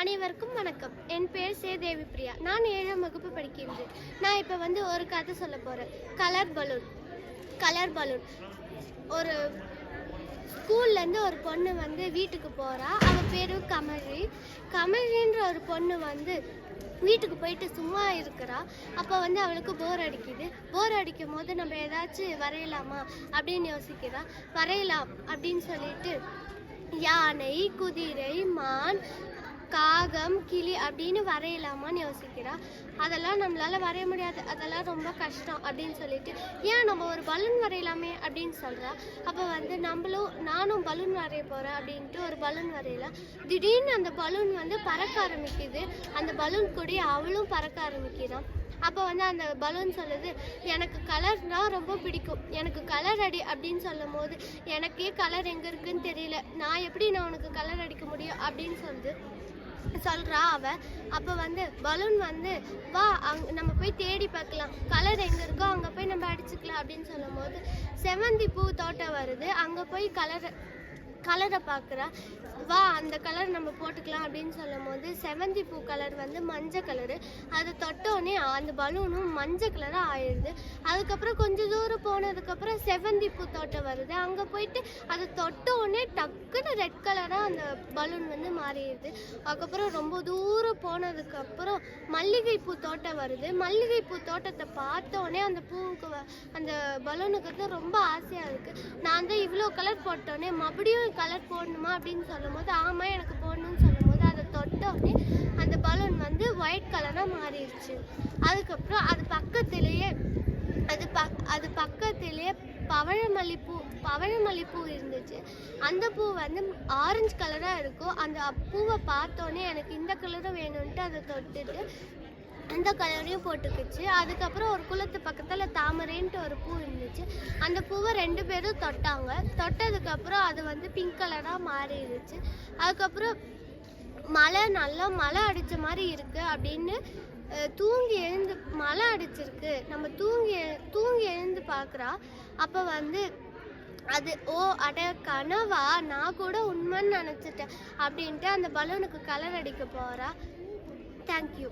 அனைவருக்கும் வணக்கம். என் பேர் சே தேவி பிரியா நான் ஏழாம் வகுப்பு படிக்கின்றேன். நான் இப்போ வந்து ஒரு கதை சொல்ல போகிறேன் கலர் பலூன் கலர் பலூன் ஒரு ஸ்கூல்லேருந்து ஒரு பொண்ணு வந்து வீட்டுக்கு போகிறா அவள் பேர் கமழி. கமழின்ற ஒரு பொண்ணு வந்து வீட்டுக்கு போயிட்டு சும்மா இருக்கிறா. அப்போ வந்து அவளுக்கு போர் அடிக்குது. போர் அடிக்கும் போது நம்ம ஏதாச்சும் வரையலாமா அப்படின்னு யோசிக்கிறா. வரையலாம் அப்படின்னு சொல்லிட்டு யானை குதிரை மான் காகம் கிளி அப்படின்னு வரையலாமான்னு யோசிக்கிறா. அதெல்லாம் நம்மளால் வரைய முடியாது. அதெல்லாம் ரொம்ப கஷ்டம் அப்படின்னு சொல்லிட்டு ஏன் நம்ம ஒரு பலூன் வரையலாமே அப்படின்னு சொல்கிறா அப்போ வந்து நம்மளும் நானும் பலூன் வரைய போகிறேன் அப்படின்ட்டு ஒரு பலூன் வரையலாம் திடீர்னு அந்த பலூன் வந்து பறக்க ஆரம்பிக்குது. அந்த பலூன் கொடி அவளும் பறக்க ஆரம்பிக்கிறான் அப்போ வந்து அந்த பலூன் சொல்லுது எனக்கு கலர்னால் ரொம்ப பிடிக்கும். எனக்கு கலர் அடி அப்படின்னு சொல்லும் போது எனக்கே கலர் எங்கே இருக்குன்னு தெரியல. நான் எப்படி நான் உனக்கு கலர் அடிக்க முடியும்? அப்படின்னு சொல்லுது. சொல்கிறா அவள் அப்போ வந்து பலூன் வந்து வா அங் நம்ம போய் தேடி பார்க்கலாம். கலர் எங்கே இருக்கோ அங்கே போய் நம்ம அடிச்சுக்கலாம். அப்படின்னு சொல்லும் போது செவந்தி பூ தோட்டம் வருது. அங்கே போய் கலர் கலரை பார்க்குறா. வா அந்த கலர் நம்ம போட்டுக்கலாம் அப்படின்னு சொல்லும் போது செவந்தி பூ கலர் வந்து மஞ்சள் கலரு அது தொட்டோடனே அந்த பலூனும் மஞ்சள் கலராக ஆயிடுது. அதுக்கப்புறம் கொஞ்சம் தூரம் போனதுக்கப்புறம் செவந்தி பூ தோட்டம் வருது. அங்கே போயிட்டு அது தொட்டோன்னே டக்குன்னு ரெட் கலராக அந்த பலூன் வந்து மாறிடுது. அதுக்கப்புறம் ரொம்ப தூரம் போனதுக்கப்புறம் மல்லிகைப்பூ தோட்டம் வருது. மல்லிகைப்பூ தோட்டத்தை பார்த்தோன்னே அந்த பூவுக்கு அந்த பலூனுக்கு வந்து ரொம்ப ஆசையாக இருக்குது நான் தான் இவ்வளோ கலர் போட்டோன்னே மறுபடியும் கலர் போடணுமா அப்படின்னு சொல்லும்போது ஆமாம் எனக்கு போடணும்னு சொல்லும்போது அதை தொட்டோடனே அந்த பலூன் வந்து ஒயிட் கலராக மாறிடுச்சு. அதுக்கப்புறம் அது பக்கத்துலேயே அது பக் அது பக்கத்துலேயே பவழமல்லிப்பூ பவழமல்லிப்பூ இருந்துச்சு. அந்த பூ வந்து ஆரஞ்சு கலராக இருக்கும் அந்த பூவை பார்த்தோன்னே எனக்கு இந்த கலரும் வேணும்ன்ட்டு அதை தொட்டுட்டு அந்த கலரையும் போட்டுக்கிச்சு. அதுக்கப்புறம் ஒரு குளத்து பக்கத்தில் தாமரைன்ட்டு ஒரு பூ இருந்துச்சு. அந்த பூவை ரெண்டு பேரும் தொட்டாங்க. தொட்டதுக்கப்புறம் அது வந்து பிங்க் கலராக மாறிடுச்சு. அதுக்கப்புறம் மழை நல்லா மழை அடித்த மாதிரி இருக்குது அப்படின்னு தூங்கி எழுந்து மழை அடிச்சிருக்கு. நம்ம தூங்கி தூங்கி எழுந்து பார்க்குறா. அப்போ வந்து அது ஓ அட கனவா நான் கூட உண்மைன்னு நினச்சிட்டேன். அப்படின்ட்டு அந்த பலூனுக்கு கலர் அடிக்க போகிறா தேங்க்யூ